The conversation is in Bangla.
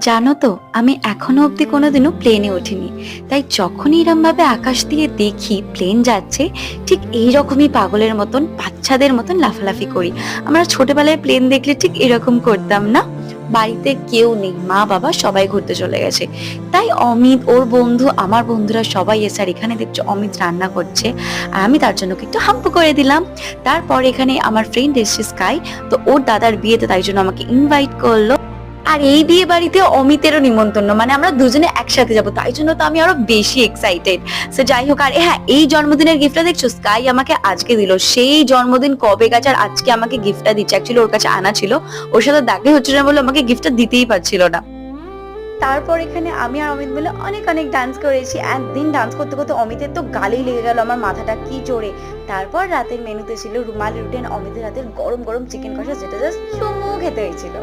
জানো তো, আমি এখনও অবধি কোনোদিনও প্লেনে উঠিনি। তাই যখনই এরমভাবে আকাশ দিয়ে দেখি প্লেন যাচ্ছে, ঠিক এই রকমই পাগলের মতন, বাচ্চাদের মতন লাফালাফি করি। আমরা ছোটবেলায় প্লেন দেখলে ঠিক এরকম করতাম না? বাড়িতে কেউ নেই, মা, বাবা সবাই ঘুরতে চলে গেছে। তাই অমিত, ওর বন্ধু, আমার বন্ধুরা সবাই এসে আর এখানে দেখছ অমিত রান্না করছে। আর আমি তার জন্য একটু হাম্পু করে দিলাম। তারপর এখানে আমার ফ্রেন্ড এসছে স্কাই তো ওর দাদার বিয়েতে তাই জন্য আমাকে ইনভাইট করল। আর এই বিয়ে বাড়িতে অমিতেরও নিমন্ত্রণ মানে আমরা দুজনে একসাথে যাব, তাই জন্য তো আমি আরও বেশি এক্সাইটেড সো যাই হোক, আর হ্যাঁ এই জন্মদিনের গিফটটা দেখছ? স্কাই আমাকে আজকে দিল। সেই জন্মদিন কবে গেছে? আর আজকে আমাকে গিফটটা দিচ্ছে। অ্যাকচুয়ালি ওর কাছে আনা ছিল। ওর সাথে দেখা হচ্ছে না বলে আমাকে গিফটটা দিতেই পারছিল না। তারপর এখানে আমি আর অমিত মিলে অনেক অনেক ডান্স করেছি। একদিন ডান্স করতে করতে অমিতের তো গালেই লেগে গেল আমার মাথাটা, কি জোরে। তারপর রাতের মেনুতে ছিল রুমালি রুটি অমিতের রাতের গরম গরম চিকেন কষা, যেটা জাস্ট চুমু খেতে হয়েছিল।